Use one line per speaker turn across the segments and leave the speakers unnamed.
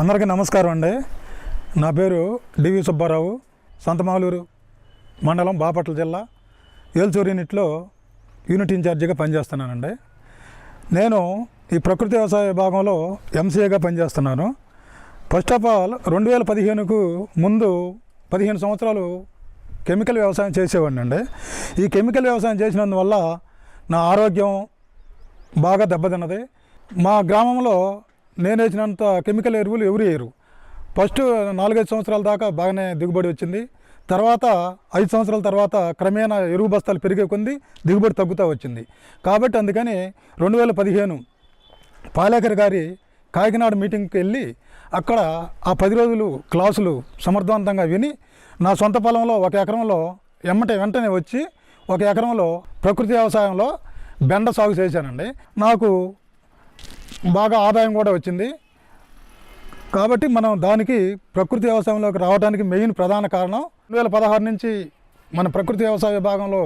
అందరికీ నమస్కారం అండి. నా పేరు డివి సుబ్బారావు సంతమాలూరు మండలం బాపట్ల జిల్లా ఏల్చూరు యూనిట్లో యూనిట్ ఇన్ఛార్జిగా పనిచేస్తున్నానండి. నేను ఈ ప్రకృతి వ్యవసాయ విభాగంలో ఎంసీఏగా పనిచేస్తున్నాను. ఫస్ట్ ఆఫ్ ఆల్ రెండు వేల పదిహేనుకు ముందు పదిహేను సంవత్సరాలు కెమికల్ వ్యవసాయం చేసేవాడిని అండి ఈ కెమికల్ వ్యవసాయం చేసినందువల్ల నా ఆరోగ్యం బాగా దెబ్బతిన్నది. మా గ్రామంలో నేను వేసినంత కెమికల్ ఎరువులు ఎవరు వేయరు. ఫస్ట్ నాలుగైదు సంవత్సరాల దాకా బాగానే దిగుబడి వచ్చింది. తర్వాత ఐదు సంవత్సరాల తర్వాత క్రమేణా ఎరువు బస్తాలు పెరిగే కొంది దిగుబడి తగ్గుతూ వచ్చింది. కాబట్టి అందుకని రెండు వేల పదిహేను పాలేకర్ గారి కాకినాడ మీటింగ్కి వెళ్ళి అక్కడ ఆ పది రోజులు క్లాసులు సమర్థవంతంగా విని నా సొంత పొలంలో ఒక ఎకరంలో ఎమ్మటే వెంటనే వచ్చి ఒక ఎకరంలో ప్రకృతి వ్యవసాయంలో బెండ సాగు చేశానండి. నాకు బాగా ఆదాయం కూడా వచ్చింది. కాబట్టి మనం దానికి ప్రకృతి వ్యవసాయంలోకి రావడానికి మెయిన్ ప్రధాన కారణం రెండు వేల పదహారు నుంచి మన ప్రకృతి వ్యవసాయ విభాగంలో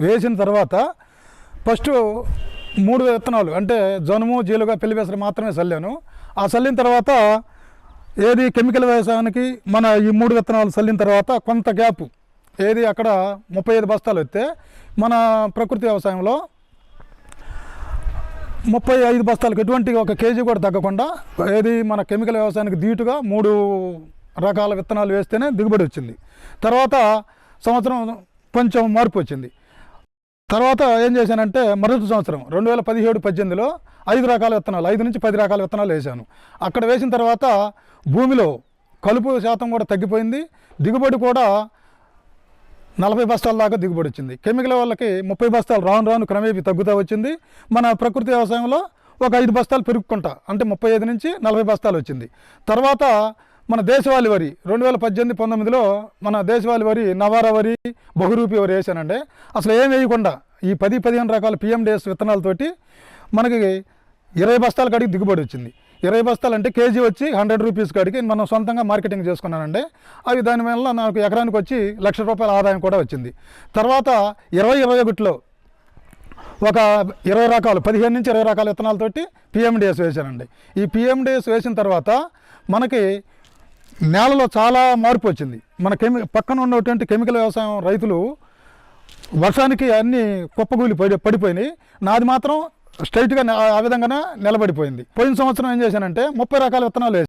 వేసిన తర్వాత ఫస్ట్ మూడు విత్తనాలు అంటే జనుము జీలుగా పెళ్ళి మాత్రమే చల్లాను. ఆ చల్లిన తర్వాత ఏది కెమికల్ వ్యవసాయానికి మన ఈ మూడు విత్తనాలు చల్లిన తర్వాత కొంత గ్యాప్ ఏది అక్కడ ముప్పై ఐదు బస్తాలు వస్తే మన ప్రకృతి వ్యవసాయంలో ముప్పై ఐదు బస్తాలకు ఎటువంటి ఒక కేజీ కూడా తగ్గకుండా ఏది మన కెమికల్ వ్యవసాయానికి ధీటుగా మూడు రకాల విత్తనాలు వేస్తేనే దిగుబడి వచ్చింది. తర్వాత సంవత్సరం కొంచెం మార్పు వచ్చింది. తర్వాత ఏం చేశానంటే మరుసటి సంవత్సరం రెండు వేల పదిహేడు పద్దెనిమిదిలో ఐదు రకాల విత్తనాలు ఐదు నుంచి పది రకాల విత్తనాలు వేశాను. అక్కడ వేసిన తర్వాత భూమిలో కలుపు శాతం కూడా తగ్గిపోయింది. దిగుబడి కూడా నలభై బస్తాల దాకా దిగుబడి వచ్చింది. కెమికల్ వాళ్ళకి ముప్పై బస్తాలు రాను రాను క్రమేపీ తగ్గుతూ వచ్చింది. మన ప్రకృతి వ్యవసాయంలో ఒక ఐదు బస్తాలు పెరుగుకుంటా అంటే ముప్పై ఐదు నుంచి నలభై బస్తాలు వచ్చింది. తర్వాత మన దేశవాళి వరి రెండు వేల పద్దెనిమిది పంతొమ్మిదిలో మన దేశవాళి వరి నవారా వరి బహురూపి వరి వేసానండి. అసలు ఏం వేయకుండా ఈ పది పదిహేను రకాల పిఎండిఎస్ విత్తనాలతోటి మనకి ఇరవై బస్తాల కాడికి దిగుబడి వచ్చింది. ఇరవై బస్తాలు అంటే కేజీ వచ్చి హండ్రెడ్ రూపీస్ కాడికి మనం సొంతంగా మార్కెటింగ్ చేసుకున్నానండి. అవి దానివల్ల నాకు ఎకరానికి వచ్చి లక్ష రూపాయల ఆదాయం కూడా వచ్చింది. తర్వాత ఇరవై ఇరవై ఒకటిలో ఒక ఇరవై రకాలు పదిహేను నుంచి ఇరవై రకాల విత్తనాలతోటి పిఎండిఎస్ వేశానండి. ఈ పిఎండిఎస్ వేసిన తర్వాత మనకి నేలలో చాలా మార్పు వచ్చింది. మన కెమి పక్కన ఉన్నటువంటి కెమికల్ వ్యవసాయం రైతులు వర్షానికి అన్ని కుప్పగూలి పడి పడిపోయినాయి. నాది మాత్రం స్ట్రైట్గా ఆ విధంగానే నిలబడిపోయింది. పోయిన సంవత్సరం ఏం చేశానంటే ముప్పై రకాల విత్తనాలు